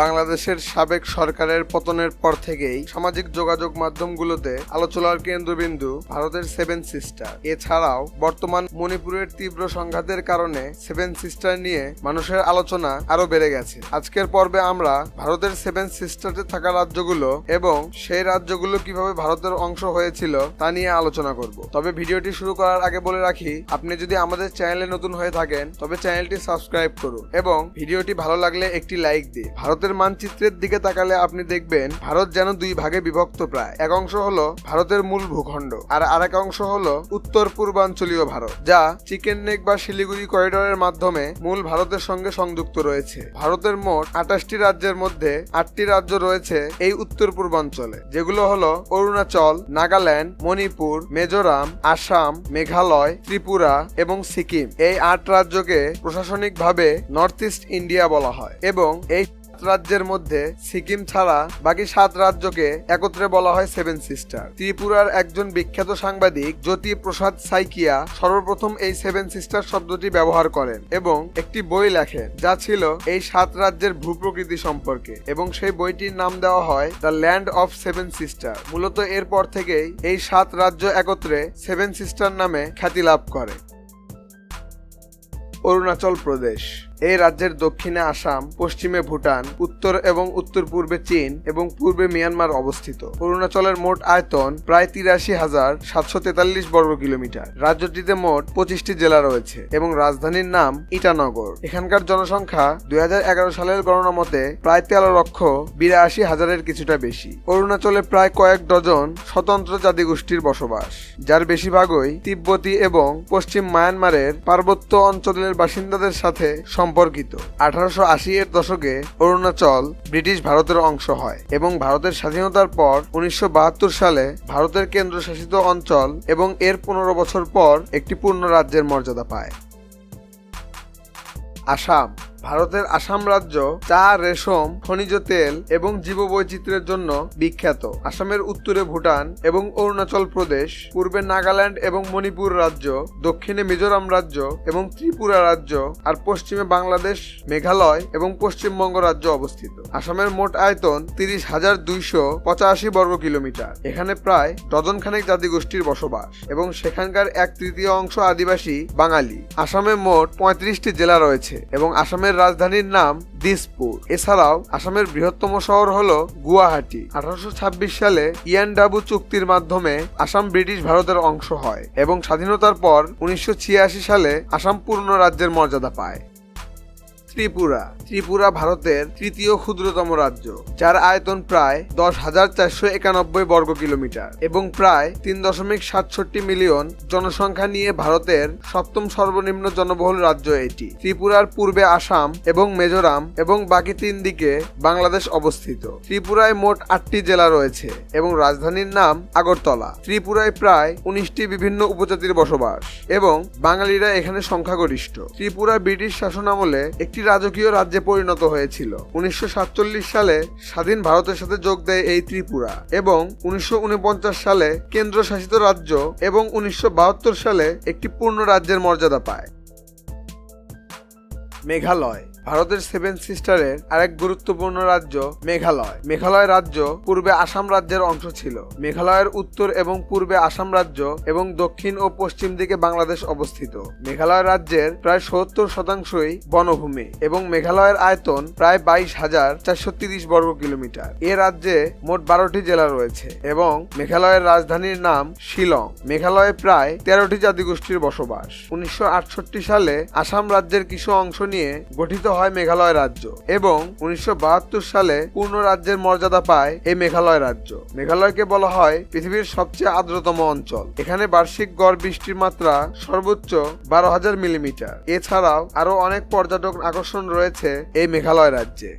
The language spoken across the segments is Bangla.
বাংলাদেশের সাবেক সরকারের পতনের পর থেকেই সামাজিক যোগাযোগ মাধ্যমগুলোতে আলোচনার কেন্দ্রবিন্দু ভারতের সেভেন সিস্টার এছাড়াও বর্তমান মণিপুরের তীব্র সংঘাতের কারণে সেভেন সিস্টার নিয়ে মানুষের আলোচনা আরও বেড়ে গেছে। আজকের পর্বে আমরা ভারতের সেভেন সিস্টারে থাকা রাজ্যগুলো এবং সেই রাজ্যগুলো কীভাবে ভারতের অংশ হয়েছিল তা নিয়ে আলোচনা করব। তবে ভিডিওটি শুরু করার আগে বলে রাখি, আপনি যদি আমাদের চ্যানেলে নতুন হয়ে থাকেন, তবে চ্যানেলটি সাবস্ক্রাইব করুন এবং ভিডিওটি ভালো লাগলে একটি লাইক দিন। ভারতের মানচিত্রের দিকে তাকালে আপনি দেখবেন ভারত যেন দুই ভাগে বিভক্ত প্রায়। এক অংশ হলো ভারতের মূল ভূখণ্ড আর আরেক অংশ হলো উত্তর পূর্বাঞ্চলীয় ভারত, যা চিকেন নেক বা শিলিগুড়ি করিডোরের মাধ্যমে মূল ভারতের সঙ্গে সংযুক্ত রয়েছে। ভারতের মোট আঠাশটি রাজ্যের মধ্যে আটটি রাজ্য রয়েছে এই উত্তর পূর্বাঞ্চলে, যেগুলো হলো অরুণাচল, নাগাল্যান্ড, মণিপুর, মিজোরাম, আসাম, মেঘালয়, ত্রিপুরা এবং সিকিম। এই আট রাজ্যকে প্রশাসনিকভাবে নর্থ ইস্ট ইন্ডিয়া বলা হয় এবং এই রাজ্যের মধ্যে সিকিম ছাড়া বাকি সাত রাজ্যকে একত্রে বলা হয় সেভেন সিস্টার। ত্রিপুরার একজন বিখ্যাত সাংবাদিক জ্যোতি প্রসাদ সাইকিয়া সর্বপ্রথম এই সেভেন সিস্টার শব্দটি ব্যবহার করেন এবং একটি বই লেখেন যা ছিল এই সাত রাজ্যের ভূপ্রকৃতি সম্পর্কে এবং সেই বইটির নাম দেওয়া হয় the land of seven sister. মূলত এরপর থেকেই এই সাত রাজ্য একত্রে সেভেন সিস্টার নামে খ্যাতি লাভ করে। অরুণাচল প্রদেশ। এই রাজ্যের দক্ষিণে আসাম, পশ্চিমে ভুটান, উত্তর এবং উত্তর পূর্বে চীন এবং পূর্বে মিয়ানমার অবস্থিত। অরুণাচলের মোট আয়তন প্রায় তিরাশি হাজার সাতশো তেতাল্লিশ বর্গ কিলোমিটার। রাজ্যটিতে মোট পঁচিশটি জেলা রয়েছে এবং রাজধানীর নাম ইটানগর। এখানকার জনসংখ্যা দু হাজার এগারো সালের গণনা মতে প্রায় তেরো লক্ষ বিরাশি হাজারের কিছুটা বেশি। অরুণাচলে প্রায় কয়েক ডজন স্বতন্ত্র জাতিগোষ্ঠীর বসবাস। যার বেশিরভাগই তিব্বতী এবং পশ্চিম মায়ানমারের পার্বত্য অঞ্চলের বাসিন্দাদের সাথে সম্পর্কিত। আঠারোশো আশি এর দশকে অরুণাচল ব্রিটিশ ভারতের অংশ হয় এবং ভারতের স্বাধীনতার পর উনিশশো বাহাত্তর সালে ভারতের কেন্দ্রশাসিত অঞ্চল এবং এর পনেরো বছর পর একটি পূর্ণ রাজ্যের মর্যাদা পায়। আসাম ভারতের আসাম রাজ্য চা, রেশম, খনিজ তেল এবং জীববৈচিত্র্যের জন্য বিখ্যাত। আসামের উত্তরে ভুটান এবং অরুণাচল প্রদেশ, পূর্বে নাগাল্যান্ড এবং মণিপুর রাজ্য, দক্ষিণে মিজোরাম রাজ্য এবং ত্রিপুরা রাজ্য, আর পশ্চিমে বাংলাদেশ, মেঘালয় এবং পশ্চিমবঙ্গ রাজ্য অবস্থিত। আসামের মোট আয়তন তিরিশ হাজার দুইশো পঁচাশি বর্গ কিলোমিটার। এখানে প্রায় ডজন খানেক জাতিগোষ্ঠীর বসবাস এবং সেখানকার এক তৃতীয় অংশ আদিবাসী বাঙালি। আসামে মোট পঁয়ত্রিশটি জেলা রয়েছে এবং আসামের রাজধানীর নাম দিসপুর। এছাড়াও, আসামের বৃহত্তম শহর হল গুয়াহাটি। আঠারোশো ছাব্বিশ সালে ইয়ান ডাবু চুক্তির মাধ্যমে আসাম ব্রিটিশ ভারতের অংশ হয় এবং স্বাধীনতার পর উনিশশো ছিয়াশি সালে আসাম পূর্ণ রাজ্যের মর্যাদা পায়। ত্রিপুরা ত্রিপুরা ভারতের তৃতীয় ক্ষুদ্রতম রাজ্য, যার আয়তন প্রায় দশ হাজার চারশো একানব্বই বর্গ কিলোমিটার এবং প্রায় তিন দশমিক সাতষট্টি মিলিয়ন জনসংখ্যা নিয়ে ভারতের সপ্তম সর্বনিম্ন জনবহুল রাজ্য এটি। ত্রিপুরার পূর্বে আসাম এবং মিজোরাম এবং বাকি তিন দিকে বাংলাদেশ অবস্থিত। ত্রিপুরায় মোট আটটি জেলা রয়েছে এবং রাজধানীর নাম আগরতলা। ত্রিপুরায় প্রায় উনিশটি বিভিন্ন উপজাতির বসবাস এবং বাঙালিরা এখানে সংখ্যাগরিষ্ঠ। ত্রিপুরা ব্রিটিশ শাসন আমলে একটি রাজকীয় রাজ্যে পরিণত হয়েছিল। উনিশশো সাতচল্লিশ সালে স্বাধীন ভারতের সাথে যোগ দেয় এই ত্রিপুরা এবং উনিশশো উনপঞ্চাশ সালে কেন্দ্রশাসিত রাজ্য এবং উনিশশো বাহাত্তর সালে একটি পূর্ণ রাজ্যের মর্যাদা পায়। মেঘালয় ভারতের সেভেন সিস্টারের আরেক গুরুত্বপূর্ণ রাজ্য মেঘালয়। মেঘালয় রাজ্য পূর্বে আসাম রাজ্যের অংশ ছিল। মেঘালয়ের উত্তর এবং পূর্বে আসাম রাজ্য এবং দক্ষিণ ও পশ্চিম দিকে বাংলাদেশ অবস্থিত। মেঘালয় রাজ্যের প্রায় সত্তর শতাংশই বনভূমি এবং মেঘালয়ের আয়তন প্রায় বাইশ হাজার চারশো তিরিশ বর্গ কিলোমিটার। এ রাজ্যে মোট বারোটি জেলা রয়েছে এবং মেঘালয়ের রাজধানীর নাম শিলং। মেঘালয়ে প্রায় তেরোটি জাতিগোষ্ঠীর বসবাস। উনিশশো আটষট্টি সালে আসাম রাজ্যের কিছু অংশ নিয়ে গঠিত হয় মেঘালয় রাজ্য এবং উনিশশো বাহাত্তর সালে পূর্ণ রাজ্যের মর্যাদা পায় এই মেঘালয় রাজ্য। মেঘালয়কে বলা হয় পৃথিবীর সবচেয়ে আর্দ্রতম অঞ্চল। এখানে বার্ষিক গড় বৃষ্টির মাত্রা সর্বোচ্চ বারো হাজার মিলিমিটার। এছাড়াও আরও অনেক পর্যটক আকর্ষণ রয়েছে এই মেঘালয় রাজ্যে।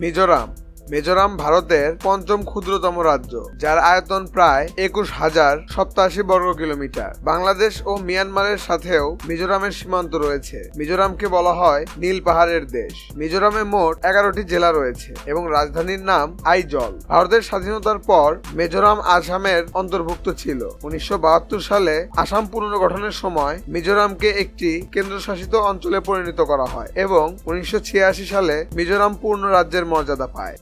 মিজোরাম মিজোরাম ভারতের পঞ্চম ক্ষুদ্রতম রাজ্য, যার আয়তন প্রায় একুশ হাজার সপ্তাশি বর্গ কিলোমিটার। বাংলাদেশ ও মিয়ানমারের সাথেও মিজোরামের সীমান্ত রয়েছে। মিজোরামকে বলা হয় নীল পাহাড়ের দেশ। মিজোরামে মোট এগারোটি জেলা রয়েছে এবং রাজধানীর নাম আইজল। ভারতের স্বাধীনতার পর মিজোরাম আসামের অন্তর্ভুক্ত ছিল। উনিশশো বাহাত্তর সালে আসাম পুনর্গঠনের সময় মিজোরামকে একটি কেন্দ্রশাসিত অঞ্চলে পরিণত করা হয় এবং উনিশশো ছিয়াশি সালে মিজোরাম পূর্ণ রাজ্যের মর্যাদা পায়।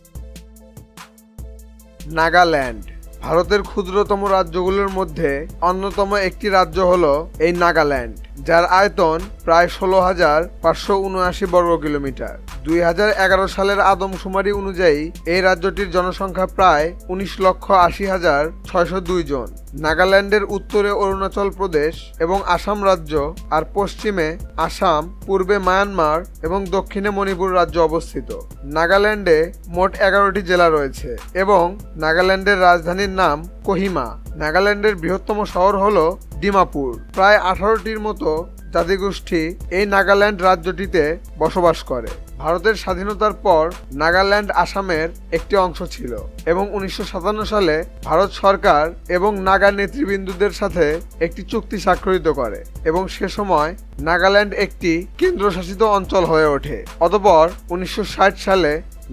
নাগাল্যান্ড। ভারতের ক্ষুদ্রতম রাজ্যগুলোর মধ্যে অন্যতম একটি রাজ্য হল এই নাগাল্যান্ড। যার আয়তন প্রায় ষোলো হাজার পাঁচশো উনআশি বর্গ কিলোমিটার। দুই হাজার এগারো সালের আদমশুমারি অনুযায়ী এই রাজ্যটির জনসংখ্যা প্রায় উনিশ লক্ষ আশি হাজার ছয়শো দুই জন। নাগাল্যান্ডের উত্তরে অরুণাচল প্রদেশ এবং আসাম রাজ্য আর পশ্চিমে আসাম, পূর্বে মায়ানমার এবং দক্ষিণে মণিপুর রাজ্য অবস্থিত। নাগাল্যান্ডে মোট এগারোটি জেলা রয়েছে এবং নাগাল্যান্ডের রাজধানীর নাম কোহিমা। নাগাল্যান্ডের বৃহত্তম শহর হল ডিমাপুর। প্রায় আঠারোটির মতো জাতিগোষ্ঠী এই নাগাল্যান্ড রাজ্যটিতে বসবাস করে। ভারতের স্বাধীনতার পর নাগাল্যান্ড আসামের একটি অংশ ছিল এবং উনিশশো সাতান্ন সালে ভারত সরকার এবং নাগা নেতৃবৃন্দুদের সাথে একটি চুক্তি স্বাক্ষরিত করে এবং সে সময় নাগাল্যান্ড একটি কেন্দ্রশাসিত অঞ্চল হয়ে ওঠে। অতপর উনিশশো ষাট সালে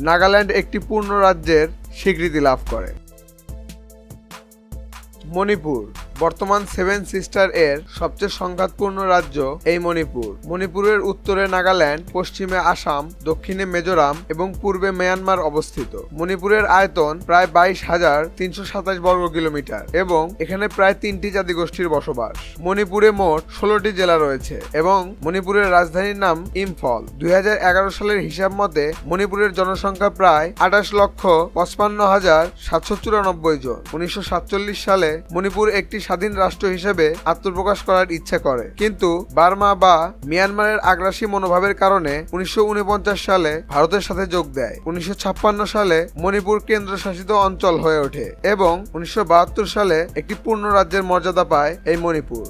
নাগাল্যান্ড একটি পূর্ণ রাজ্যের স্বীকৃতি লাভ করে। মণিপুর বর্তমান সেভেন সিস্টার এর সবচেয়ে সংঘাতপূর্ণ রাজ্য এই মণিপুর। মণিপুরের উত্তরে নাগাল্যান্ড, পশ্চিমে আসাম, দক্ষিণে মিজোরাম এবং পূর্বে মিয়ানমার অবস্থিত। মণিপুরের আয়তন প্রায় বাইশ হাজার তিনশো সাতাশ বর্গ কিলোমিটার এবং এখানে প্রায় তিনটি জাতিগোষ্ঠীর বসবাস। মণিপুরে মোট ষোলোটি জেলা রয়েছে এবং মণিপুরের রাজধানীর নাম ইম্ফল। দুই হাজার এগারো সালের হিসাব মতে মণিপুরের জনসংখ্যা প্রায় আঠাশ লক্ষ পঁচপান্ন হাজার সাতশো চুরানব্বই জন। উনিশশো সাতচল্লিশ সালে মণিপুর একটি স্বাধীন রাষ্ট্র হিসেবে আত্মপ্রকাশ করার ইচ্ছা করে। কিন্তু বার্মা বা মিয়ানমারের আগ্রাসী মনোভাবের কারণে উনিশশো উনপঞ্চাশ সালে ভারতের সাথে যোগ দেয়। উনিশশো ছাপ্পান্ন সালে মণিপুর কেন্দ্রশাসিত অঞ্চল হয়ে ওঠে এবং উনিশশো বাহাত্তর সালে একটি পূর্ণ রাজ্যের মর্যাদা পায় এই মণিপুর।